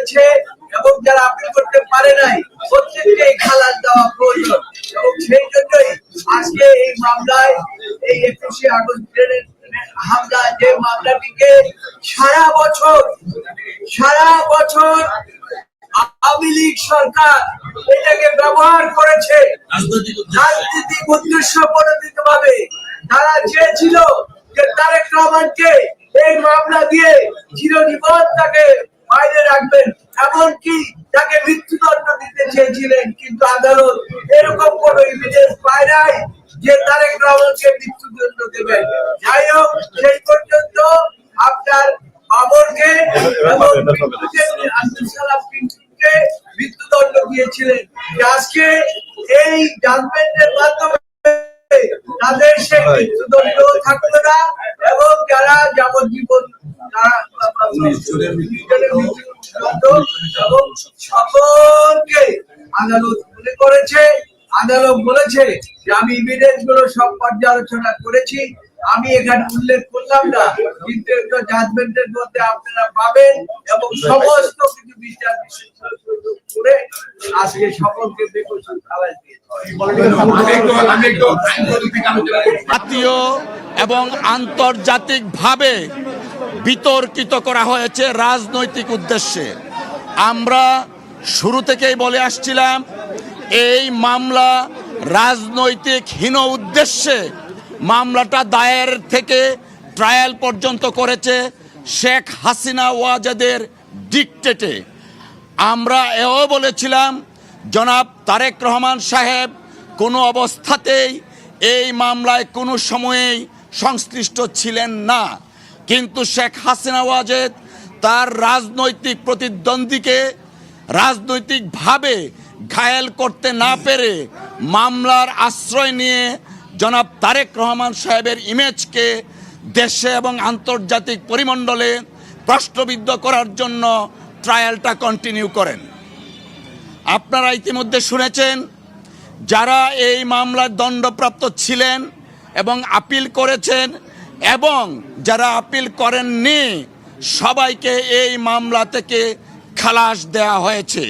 করেছে এবং যারা আপিল করতে পারে নাই প্রত্যেককেই খালাস দেওয়া প্রয়োজন। এবং সেই জন্যই আজকে এই মামলায়, এই একুশে আগস্ট ট্রেনের হামলা যে মামলাটিকে সারা বছর সারা বছর আওয়ামী লীগ সরকার এটাকে ব্যবহার করেছে। রাজনৈতিক উদ্দেশ্য ভাবে তারা চেয়েছিল যে তারেক রহমানকে এই মামলা দিয়ে চিরজীবন তাকে বাইরে রাখবেন। এমনকি তাকে মৃত্যুদণ্ড দিতে চেয়েছিলেন, কিন্তু আদালত এরকম কোন এভিডেন্স পায় নাই যে তারেক রহমানকে মৃত্যুদণ্ড দেবেন। যাই হোক, সেই পর্যন্ত আপনার এবং আব্দুল সালাম পিন্টুকে মৃত্যুদণ্ড দিয়েছিলেন। আজকে এই জাজমেন্টের মাধ্যমে তাদের সেই মৃত্যুদণ্ড থাকবে না, এবং যারা যাবজ্জীবন এবং সকলকে আদালত মনে করেছে আদালত বলেছে যে আমি ইভিডেন্সগুলো সব পর্যালোচনা করেছি। আমি এখানে উল্লেখ করলাম না কিন্তু একটা জাজমেন্টের মধ্যে আপনারা পাবেন এবং সমস্ত কিছু বিচার বিশ্লেষণ করে আজকে সকলকে খালাস দিয়েছে জাতীয় এবং আন্তর্জাতিকভাবে বিতর্কিত করা হয়েছে রাজনৈতিক উদ্দেশ্যে। আমরা শুরু থেকেই বলে আসছিলাম, এই মামলা রাজনৈতিক হীন উদ্দেশ্যে মামলাটা দায়ের থেকে ট্রায়াল পর্যন্ত করেছে শেখ হাসিনা ওয়াজাদের ডিকটেটে। আমরা এও বলেছিলাম, জনাব তারেক রহমান সাহেব কোনো অবস্থাতেই এই মামলায় কোনো সময়েই সংশ্লিষ্ট ছিলেন না। কিন্তু শেখ হাসিনা ওয়াজেদ তার রাজনৈতিক প্রতিদ্বন্দ্বীকে রাজনৈতিকভাবে ঘায়েল করতে না পেরে মামলার আশ্রয় নিয়ে জনাব তারেক রহমান সাহেবের ইমেজকে দেশে এবং আন্তর্জাতিক পরিমণ্ডলে প্রশ্নবিদ্ধ করার জন্য ট্রায়ালটা কন্টিনিউ করেন। আপনারা ইতিমধ্যে শুনেছেন, যারা এই মামলার দণ্ডপ্রাপ্ত ছিলেন এবং আপিল করেছেন এবং যারা আপিল করেননি সবাইকে এই মামলা থেকে খালাস দেয়া হয়েছে।